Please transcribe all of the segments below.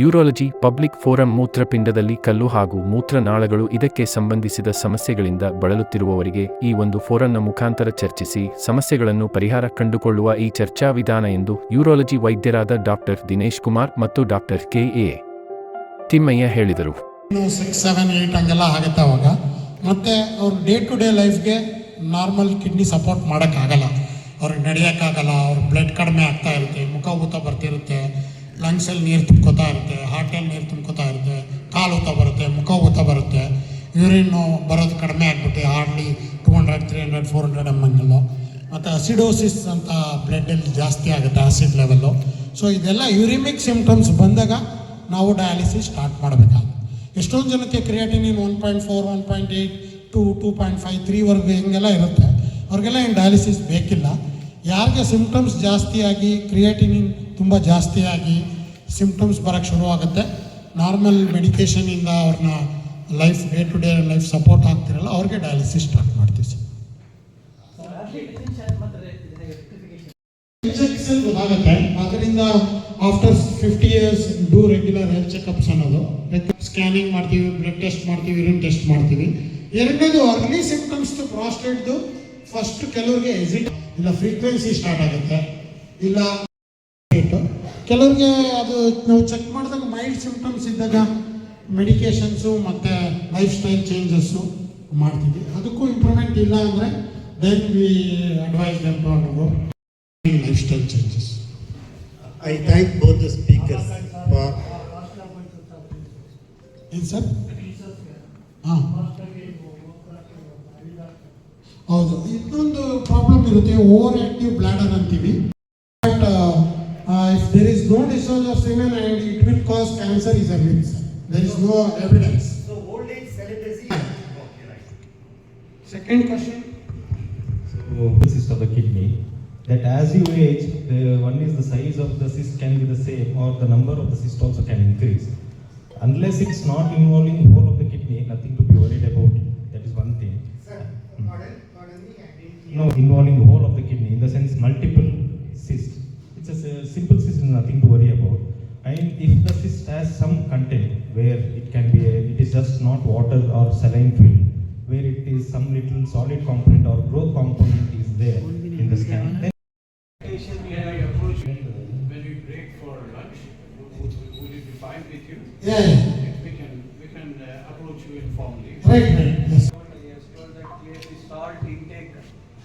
Urology, public forum ಮೂತ್ರಪಿಂಡದಲ್ಲಿ ಕಲ್ಲು ಹಾಗೂ ಮೂತ್ರನಾಳಗಳು ಇದಕ್ಕೆ ಸಂಬಂಧಿಸಿದ ಸಮಸ್ಯೆಗಳಿಂದ ಬಳಲುತ್ತಿರುವವರಿಗೆ ಈ ಒಂದು ಫೋರಂನ ಮುಖಾಂತರ ಚರ್ಚಿಸಿ ಸಮಸ್ಯೆಗಳನ್ನು ಪರಿಹಾರ ಕಂಡುಕೊಳ್ಳುವ ಈ ಚರ್ಚಾ ವಿಧಾನ ಎಂದು ಯೂರಾಲಜಿ ವೈದ್ಯರಾದ ಡಾಕ್ಟರ್ ದಿನೇಶ್ ಕುಮಾರ್ ಮತ್ತು ಡಾಕ್ಟರ್ ಕೆ ಎ ತಿಮ್ಮಯ್ಯ ಹೇಳಿದರು. ಮತ್ತು ಅವ್ರ ಡೇ ಟು ಡೇ ಲೈಫ್ಗೆ ನಾರ್ಮಲ್ ಕಿಡ್ನಿ ಸಪೋರ್ಟ್ ಮಾಡೋಕ್ಕಾಗಲ್ಲ. ಅವ್ರಿಗೆ ನಡೆಯೋಕ್ಕಾಗಲ್ಲ, ಅವ್ರ ಬ್ಲಡ್ ಕಡಿಮೆ ಆಗ್ತಾ ಇರುತ್ತೆ, ಮುಖ ಊತ ಬರ್ತಿರುತ್ತೆ ಲಂಗ್ಸಲ್ಲಿ ನೀರು ತುಂಬ್ಕೋತಾ ಇರುತ್ತೆ, ಹಾರ್ಟಲ್ಲಿ ನೀರು ತುಂಬ್ಕೋತಾ ಇರುತ್ತೆ, ಕಾಲು ಊತ ಬರುತ್ತೆ, ಮುಖ ಊತ ಬರುತ್ತೆ, ಯೂರಿನ್ನು ಬರೋದು ಕಡಿಮೆ ಆಗಿಬಿಟ್ಟು hardly two hundred three hundred four hundred M ಹಂಗೆಲ್ಲೋ ಮತ್ತು ಅಸಿಡೋಸಿಸ್ ಅಂತ ಬ್ಲಡ್ಡಲ್ಲಿ ಜಾಸ್ತಿ ಆಗುತ್ತೆ ಆಸಿಡ್ ಲೆವೆಲ್ಲು ಸೊ ಇದೆಲ್ಲ ಯೂರಿಮಿಕ್ ಸಿಮ್ಟಮ್ಸ್ ಬಂದಾಗ ನಾವು ಡಯಾಲಿಸಿಸ್ ಸ್ಟಾರ್ಟ್ ಮಾಡಬೇಕಾಗುತ್ತೆ. ಎಷ್ಟೊಂದು ಜನಕ್ಕೆ creatinine one point four one point eight to two point five ತ್ರೀವರೆಗೂ ಹಿಂಗೆಲ್ಲ ಇರುತ್ತೆ. ಅವ್ರಿಗೆಲ್ಲ ಏನು ಡಯಾಲಿಸಿಸ್ ಬೇಕಿಲ್ಲ. ಯಾರಿಗೆ ಸಿಮ್ಟಮ್ಸ್ ಜಾಸ್ತಿಯಾಗಿ ಕ್ರಿಯಾಟಿನಿನ್ ತುಂಬ ಜಾಸ್ತಿಯಾಗಿ ಸಿಮ್ಟಮ್ಸ್ ಬರೋಕ್ಕೆ ಶುರುವಾಗುತ್ತೆ ನಾರ್ಮಲ್ ಮೆಡಿಕೇಷನಿಂದ ಅವ್ರನ್ನ life day to day life support ಆಗ್ತಿರಲ್ಲ, ಅವ್ರಿಗೆ ಡಯಾಲಿಸಿಸ್ ಸ್ಟಾರ್ಟ್ ಮಾಡ್ತೀವಿ ಸರ್. ಗೊತ್ತಾಗುತ್ತೆ. ಅದರಿಂದ after fifty years do regular health checkups ಅನ್ನೋದು. ಸ್ಕ್ಯಾನಿಂಗ್ ಮಾಡ್ತೀವಿ ಬ್ಲಡ್ ಟೆಸ್ಟ್ ಮಾಡ್ತೀವಿ ಯೂರಿನ್ ಟೆಸ್ಟ್ ಮಾಡ್ತೀವಿ. ಎರಡನೇದು ಅರ್ಲಿ ಸಿಂಪ್ಟಮ್ಸ್ ಪ್ರಾಸ್ಟೇಟ್ದು ಫಸ್ಟ್ ಕೆಲವ್ರಿಗೆ ಎಸಿಟ್ ಇಲ್ಲ ಫ್ರೀಕ್ವೆನ್ಸಿ ಸ್ಟಾರ್ಟ್ ಆಗುತ್ತೆ. ಇಲ್ಲ ಕೆಲವ್ರಿಗೆ ಅದು ನಾವು ಚೆಕ್ ಮಾಡಿದಾಗ ಮೈಲ್ಡ್ ಸಿಂಪ್ಟಮ್ಸ್ ಇದ್ದಾಗ ಮೆಡಿಕೇಷನ್ಸು ಮತ್ತು ಲೈಫ್ ಸ್ಟೈಲ್ ಚೇಂಜಸ್ಸು ಮಾಡ್ತೀವಿ. ಅದಕ್ಕೂ ಇಂಪ್ರೂವ್ಮೆಂಟ್ ಇಲ್ಲ ಅಂದರೆ then we advise them to undergo style changes I thank both the speakers for ಏನು ಸರ್? ಹಾಂ. ಹೌದು. ಇನ್ನೊಂದು ಪ್ರಾಬ್ಲಮ್ ಇರುತ್ತೆ ಓವರ್ ಆಕ್ಟಿವ್ ಬ್ಲಾಡರ್ ಅಂತೀವಿ. of semen and it will cause cancer is evidence. There is no evidence. So old age celibacy. Second question. So this is for the kidney. That as you age, the one is the size of the cyst can be the same, or the number of the cyst also can increase. Unless it's not involving whole of the kidney, nothing to be worried about. That is one thing. Sir, hmm. pardon, pardon me. No, involving whole of the kidney in the sense multiple. this has some content where it can be a, it is just not water or saline film where it is some little solid component or growth component is there in the scan. Then when we break for lunch, would it be fine with you? Yeah. We can, we can uh, approach you informally. Right, right. Yes. He has told that clearly salt intake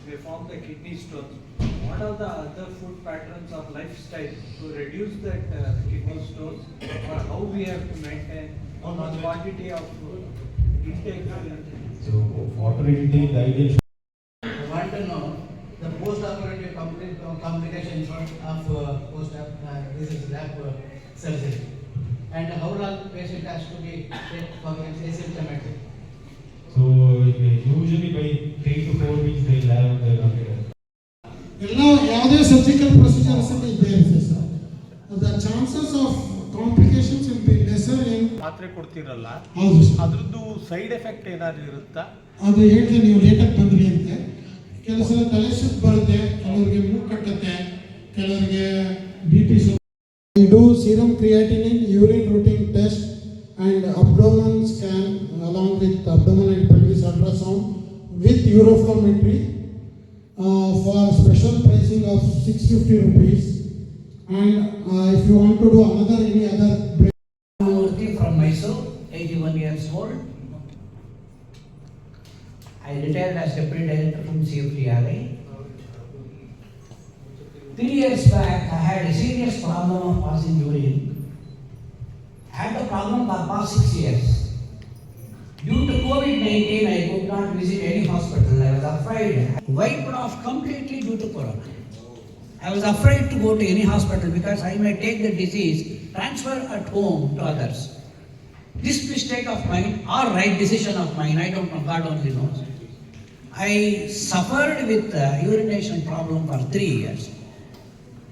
they form the kidney stones. What are the other food patterns of lifestyle to reduce that uh, kidney stones? Or how we have to maintain how much quantity of uh, intake? So water intake, the ideal I want to know the post-operative compli- complications of uh, post-op, uh, this is lap uh, surgery. And how long patient has to be take for asymptomatic. So uh, usually by three to four weeks they will have the ಎಲ್ಲ ಯಾವುದೇ surgical procedures ಅಲ್ಲಿ ಇರುತ್ತೆ sir. The chances of complications will be lesser in ಮಾತ್ರೆ ಕೊಡ್ತಿರಲ್ಲ ಹೌದು ಅದರದ್ದು side effect ಏನಾದ್ರು ಇರುತ್ತಾ? ಅದು ಹೇಳ್ತೀನಿ ನೀವು ಲೇಟಾಗಿ ಬಂದ್ರಿ ಅಂತೆ. ಕೆಲವು ಸಲ ತಲೆ ಸುತ್ತು ಬರುತ್ತೆ ಕೆಲವರಿಗೆ ಮೂಗು ಕಟ್ಟುತ್ತೆ ಕೆಲವರಿಗೆ ಬಿ ಪಿ ಇದು serum creatinine urine routine test and abdomen scan along with abdomen and pelvis ultrasound with uroflowmetry for special pricing of 650 rupees. And uh, if you want to do another, any other break. From Mysore, 81 years old. I retired as deputy director from CFTRA. Three years back, I had a serious problem of passing urine. I had the problem for past six years. Due to COVID-19, I could not visit any hospital. I was afraid. Wiped off completely due to corona. I was afraid to go to any hospital because I may take the disease, transfer at home to others. This mistake of mine, or right decision of mine, I don't know, God only knows. I suffered with uh, urination problem for three years.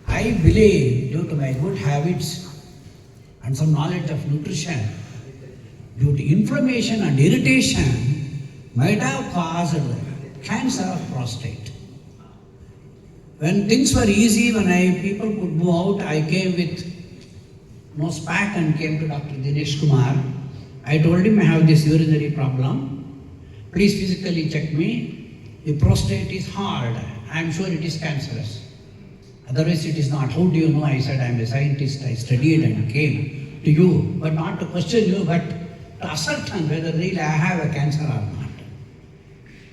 I believe due to my good habits and some knowledge of nutrition, due to inflammation and irritation, might have caused cancer of prostate. When things were easy, when I people could move out, I came with no back and came to Dr. Dinesh Kumar. I told him I have this urinary problem. Please physically check me. The prostate is hard. I am sure it is cancerous. Otherwise, it is not. How do you know? I said, I am a scientist. I studied and came to you, but not to question you, but to ascertain whether really I have a cancer or not.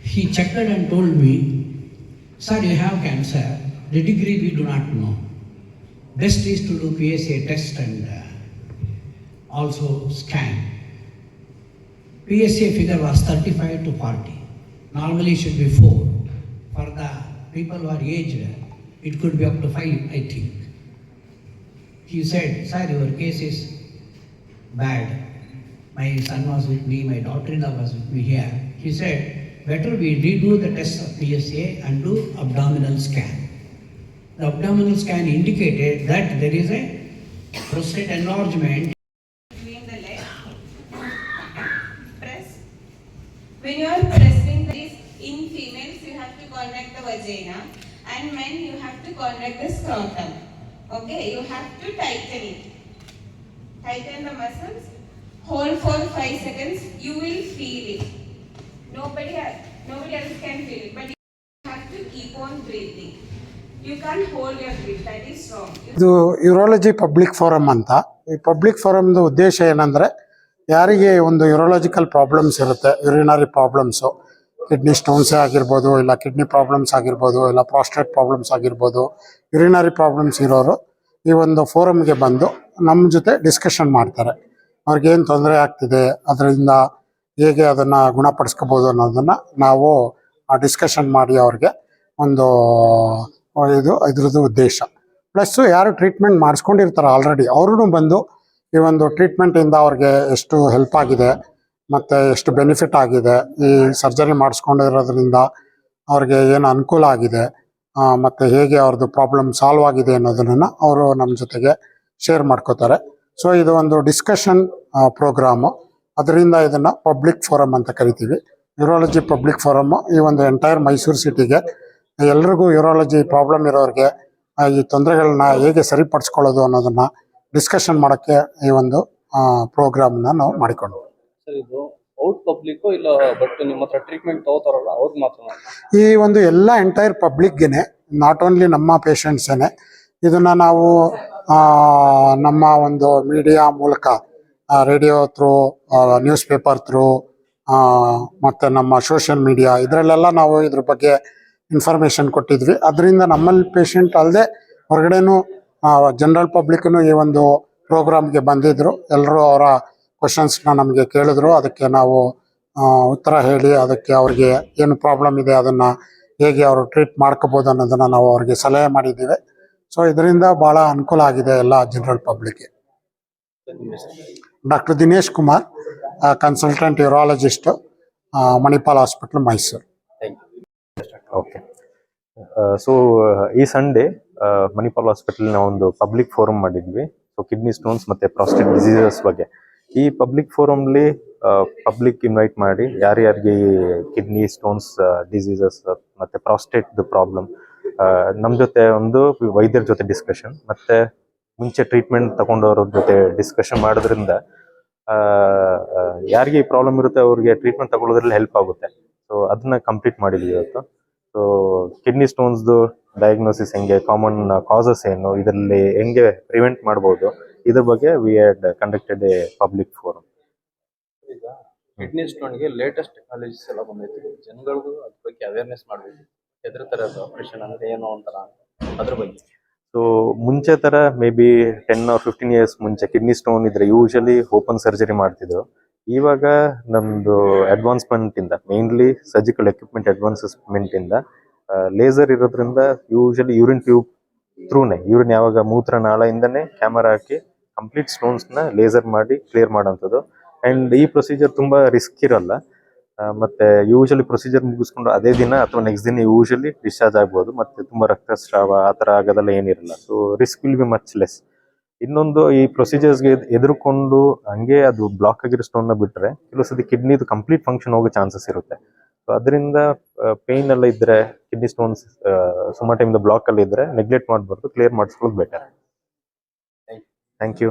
He checked and told me, Sir, you have cancer. The degree we do not know. Best is to do PSA test and uh, also scan. PSA figure was 35 to 40. Normally it should be 4. For the people who are aged, it could be up to 5, I think. He said, Sir, your case is bad. My son was with me, my daughter-in-law was with me here. He said, better we redo the test of PSA and do abdominal scan. The abdominal scan indicated that there is a prostate enlargement between the. Press. When you are pressing this in females, you have to contract the vagina, and men you have to contract the scrotum. Okay, you have to tighten it. Tighten the muscles. Hold for 5 seconds. You will feel it. Nobody else, nobody else can feel it, but you have to keep on breathing. You can't hold your breath. That is wrong. ಇದು urology public forum ಅಂತ ಈ public ಫೋರಮ್ದು ಉದ್ದೇಶ ಏನಂದರೆ ಯಾರಿಗೆ ಒಂದು urological problems ಇರುತ್ತೆ urinary problems kidney ಸ್ಟೋನ್ಸೇ ಆಗಿರ್ಬೋದು ಇಲ್ಲ ಕಿಡ್ನಿ ಪ್ರಾಬ್ಲಮ್ಸ್ ಆಗಿರ್ಬೋದು ಇಲ್ಲ ಪ್ರಾಸ್ಟೇಟ್ ಪ್ರಾಬ್ಲಮ್ಸ್ ಆಗಿರ್ಬೋದು ಯುರಿನರಿ ಪ್ರಾಬ್ಲಮ್ಸ್ ಇರೋರು ಈ ಒಂದು ಫೋರಮ್ಗೆ ಬಂದು ನಮ್ಮ ಜೊತೆ ಡಿಸ್ಕಷನ್ ಮಾಡ್ತಾರೆ ಅವ್ರಿಗೇನು ತೊಂದರೆ ಆಗ್ತಿದೆ, ಅದರಿಂದ ಹೇಗೆ ಅದನ್ನು ಗುಣಪಡಿಸ್ಕೋಬೋದು ಅನ್ನೋದನ್ನು ನಾವು ಡಿಸ್ಕಷನ್ ಮಾಡಿ ಅವ್ರಿಗೆ ಒಂದು ಇದು ಇದ್ರದ್ದು ಉದ್ದೇಶ. ಪ್ಲಸ್ಸು ಯಾರು ಟ್ರೀಟ್ಮೆಂಟ್ ಮಾಡಿಸ್ಕೊಂಡಿರ್ತಾರೆ ಆಲ್ರೆಡಿ ಅವ್ರೂ ಬಂದು ಈ ಒಂದು ಟ್ರೀಟ್ಮೆಂಟಿಂದ ಅವ್ರಿಗೆ ಎಷ್ಟು ಹೆಲ್ಪ್ ಆಗಿದೆ, ಮತ್ತು ಎಷ್ಟು ಬೆನಿಫಿಟ್ ಆಗಿದೆ, ಈ ಸರ್ಜರಿ ಮಾಡಿಸ್ಕೊಂಡಿರೋದ್ರಿಂದ ಅವ್ರಿಗೆ ಏನು ಅನುಕೂಲ ಆಗಿದೆ ಮತ್ತು ಹೇಗೆ ಅವ್ರದ್ದು ಪ್ರಾಬ್ಲಮ್ ಸಾಲ್ವ್ ಆಗಿದೆ ಅನ್ನೋದನ್ನು ಅವರು ನಮ್ಮ ಜೊತೆಗೆ ಶೇರ್ ಮಾಡ್ಕೋತಾರೆ. ಸೊ ಇದು ಒಂದು ಡಿಸ್ಕಷನ್ ಪ್ರೋಗ್ರಾಮು ಅದರಿಂದ ಇದನ್ನು ಪಬ್ಲಿಕ್ ಫೋರಮ್ ಅಂತ ಕರಿತೀವಿ. ಯೂರಾಲಜಿ ಪಬ್ಲಿಕ್ ಫೋರಮ್ಮು ಈ ಒಂದು ಎಂಟೈರ್ ಮೈಸೂರು ಸಿಟಿಗೆ ಎಲ್ರಿಗೂ ಯೂರಾಲಜಿ ಪ್ರಾಬ್ಲಮ್ ಇರೋರಿಗೆ ಈ ತೊಂದರೆಗಳನ್ನ ಹೇಗೆ ಸರಿಪಡಿಸ್ಕೊಳ್ಳೋದು ಅನ್ನೋದನ್ನ ಡಿಸ್ಕಷನ್ ಮಾಡೋಕ್ಕೆ ಈ ಒಂದು ಪ್ರೋಗ್ರಾಮ್ನ ನಾವು ಮಾಡಿಕೊಂಡು ಸರ್ ಇದು ಔಟ್ ಪಬ್ಲಿಕ್ ಇಲ್ಲ ಬಟ್ ನಿಮ್ಮ ಹತ್ರ ಟ್ರೀಟ್ಮೆಂಟ್ ತಗೋತಾರಲ್ಲ ಅವ್ರಿಗೆ ಮಾತ್ರ ಈ ಒಂದು ಎಲ್ಲ ಎಂಟೈರ್ ಪಬ್ಲಿಕ್ಗೆನೆ ನಾಟ್ ಓನ್ಲಿ ನಮ್ಮ ಪೇಷಂಟ್ಸೇನೆ ಇದನ್ನ ನಾವು ನಮ್ಮ ಒಂದು ಮೀಡಿಯಾ ಮೂಲಕ radio through newspaper through ಮತ್ತು ನಮ್ಮ ಸೋಷಿಯಲ್ ಮೀಡಿಯಾ ಇದರಲ್ಲೆಲ್ಲ ನಾವು ಇದ್ರ ಬಗ್ಗೆ ಇನ್ಫಾರ್ಮೇಷನ್ ಕೊಟ್ಟಿದ್ವಿ. ಅದರಿಂದ ನಮ್ಮಲ್ಲಿ ಪೇಷಂಟ್ ಅಲ್ಲದೆ ಹೊರಗಡೆನೂ ಜನರಲ್ ಪಬ್ಲಿಕ್ನು ಈ ಒಂದು ಪ್ರೋಗ್ರಾಮ್ಗೆ ಬಂದಿದ್ದರು ಎಲ್ಲರೂ ಅವರ ಕ್ವಶನ್ಸ್ನ ನಮಗೆ ಕೇಳಿದ್ರು. ಅದಕ್ಕೆ ನಾವು ಉತ್ತರ ಹೇಳಿ, ಅದಕ್ಕೆ ಅವ್ರಿಗೆ ಏನು ಪ್ರಾಬ್ಲಮ್ ಇದೆ ಅದನ್ನು ಹೇಗೆ ಅವರು ಟ್ರೀಟ್ ಮಾಡ್ಕೋಬೋದು ಅನ್ನೋದನ್ನು ನಾವು ಅವ್ರಿಗೆ ಸಲಹೆ ಮಾಡಿದ್ದೀವಿ. ಸೊ ಇದರಿಂದ ಬಹಳ ಅನುಕೂಲ ಆಗಿದೆ ಎಲ್ಲ general ಪಬ್ಲಿಕ್ಗೆ doctor Dinesh Kumar consultant urologist Manipal hospital Mysuru okay so ಈ ಸಂಡೇ ಮಣಿಪಾಲ್ ಹಾಸ್ಪಿಟಲ್ನ ಒಂದು ಪಬ್ಲಿಕ್ ಫೋರಮ್ ಮಾಡಿದ್ವಿ. ಸೊ ಕಿಡ್ನಿ ಸ್ಟೋನ್ಸ್ ಮತ್ತೆ ಪ್ರಾಸ್ಟೇಟ್ ಡಿಸೀಸಸ್ ಬಗ್ಗೆ. ಈ ಪಬ್ಲಿಕ್ ಫೋರಮ್ಲಿ ಪಬ್ಲಿಕ್ ಇನ್ವೈಟ್ ಮಾಡಿ ಯಾರ್ಯಾರಿಗೆ ಈ ಕಿಡ್ನಿ ಸ್ಟೋನ್ಸ್ ಡಿಸೀಸಸ್ ಮತ್ತೆ ಪ್ರಾಸ್ಟೇಟ್ ಪ್ರಾಬ್ಲಮ್ ನಮ್ಮ ಜೊತೆ ಒಂದು ವೈದ್ಯರ ಜೊತೆ ಡಿಸ್ಕಷನ್ ಮತ್ತೆ ಮುಂಚೆ ಟ್ರೀಟ್ಮೆಂಟ್ ತಗೊಂಡವ್ರ ಜೊತೆ ಡಿಸ್ಕಷನ್ ಮಾಡೋದ್ರಿಂದ ಯಾರಿಗೆ ಈ ಪ್ರಾಬ್ಲಮ್ ಇರುತ್ತೆ ಅವ್ರಿಗೆ ಟ್ರೀಟ್ಮೆಂಟ್ ತಗೊಳ್ಳೋದ್ರಲ್ಲಿ ಹೆಲ್ಪ್ ಆಗುತ್ತೆ. ಸೊ ಅದನ್ನ ಕಂಪ್ಲೀಟ್ ಮಾಡಿದ್ವಿ ಇವತ್ತು. ಸೊ ಕಿಡ್ನಿ ಸ್ಟೋನ್ಸ್ದು ಡಯಾಗ್ನೋಸಿಸ್ ಹೆಂಗೆ ಕಾಮನ್ ಕಾಸಸ್ ಏನು, ಇದರಲ್ಲಿ ಹೆಂಗೆ ಪ್ರಿವೆಂಟ್ ಮಾಡ್ಬೋದು, ಇದ್ರ ಬಗ್ಗೆ we had conducted a public forum ಈಗ ಕಿಡ್ನಿ ಸ್ಟೋನ್ಗೆ ಲೇಟೆಸ್ಟ್ ಟೆಕ್ನಾಲಜೀಸ್ ಎಲ್ಲ ಬಂದೈತಿ. ಜನಗಳಿಗೂ ಅದ್ರ ಬಗ್ಗೆ ಅವೇರ್ನೆಸ್ ಮಾಡಬೇಕು. ಹೆದರ್ತಾರೆ ಅದು ಆಪರೇಷನ್ ಅಂದ್ರೆ ಏನು ಅಂತಾರ ಅದ್ರ ಬಗ್ಗೆ? ಸೊ ಮುಂಚೆ ತರ maybe ten or fifteen years ಮುಂಚೆ ಕಿಡ್ನಿ ಸ್ಟೋನ್ ಇದ್ರೆ ಯೂಶಲಿ ಓಪನ್ ಸರ್ಜರಿ ಮಾಡ್ತಿದ್ರು. ಇವಾಗ ನಮ್ದು ಅಡ್ವಾನ್ಸ್ಮೆಂಟ್ ಇಂದ ಮೇನ್ಲಿ ಸರ್ಜಿಕಲ್ ಎಕ್ವಿಪ್ಮೆಂಟ್ ಅಡ್ವಾನ್ಸ್ಮೆಂಟ್ ಇಂದ ಲೇಸರ್ ಇರೋದ್ರಿಂದ ಯೂಶಲಿ ಯೂರಿನ್ ಟ್ಯೂಬ್ ಥ್ರೂನೆ ಯೂರಿನ್ ಯಾವಾಗ ಮೂತ್ರ ನಾಳೆಯಿಂದನೇ ಕ್ಯಾಮರಾ ಹಾಕಿ ಕಂಪ್ಲೀಟ್ ಸ್ಟೋನ್ಸ್ನ ಲೇಸರ್ ಮಾಡಿ ಕ್ಲಿಯರ್ ಮಾಡೋಂಥದ್ದು ಅಂಡ್ ಈ ಪ್ರೊಸೀಜರ್ ತುಂಬಾ ರಿಸ್ಕ್ ಇರಲ್ಲ. ಮತ್ತೆ ಯೂಶಲಿ ಪ್ರೊಸೀಜರ್ ಮುಗಿಸ್ಕೊಂಡು ಅದೇ ದಿನ ಅಥವಾ ನೆಕ್ಸ್ಟ್ ದಿನ ಯೂಶಲಿ ಡಿಸ್ಚಾರ್ಜ್ ಆಗ್ಬೋದು. ಮತ್ತೆ ತುಂಬಾ ರಕ್ತಸ್ರಾವ ಆ ಥರ ಆಗೋದೆಲ್ಲ ಏನಿರಲ್ಲ. So risk will be much less ಇನ್ನೊಂದು ಈ ಪ್ರೊಸೀಜರ್ಸ್ಗೆ ಎದುರುಕೊಂಡು ಹಂಗೆ ಅದು ಬ್ಲಾಕ್ ಆಗಿರೋ ಸ್ಟೋನ್ನ ಬಿಟ್ಟರೆ ಕೆಲವು ಸತಿ ಕಿಡ್ನಿದು ಕಂಪ್ಲೀಟ್ ಫಂಕ್ಷನ್ ಹೋಗೋ ಚಾನ್ಸಸ್ ಇರುತ್ತೆ. ಸೊ ಅದರಿಂದ ಪೇಯ್ನ್ ಎಲ್ಲ ಇದ್ರೆ ಕಿಡ್ನಿ ಸ್ಟೋನ್ಸ್ ಸುಮಾರು ಟೈಮ್ ಬ್ಲಾಕ್ ಅಲ್ಲಿ ಇದ್ರೆ ನೆಗ್ಲೆಕ್ಟ್ ಮಾಡಬಾರ್ದು ಕ್ಲಿಯರ್ ಮಾಡಿಸ್ಕೊಳ್ಳೋದು ಬೆಟರ್ ಥ್ಯಾಂಕ್ ಯು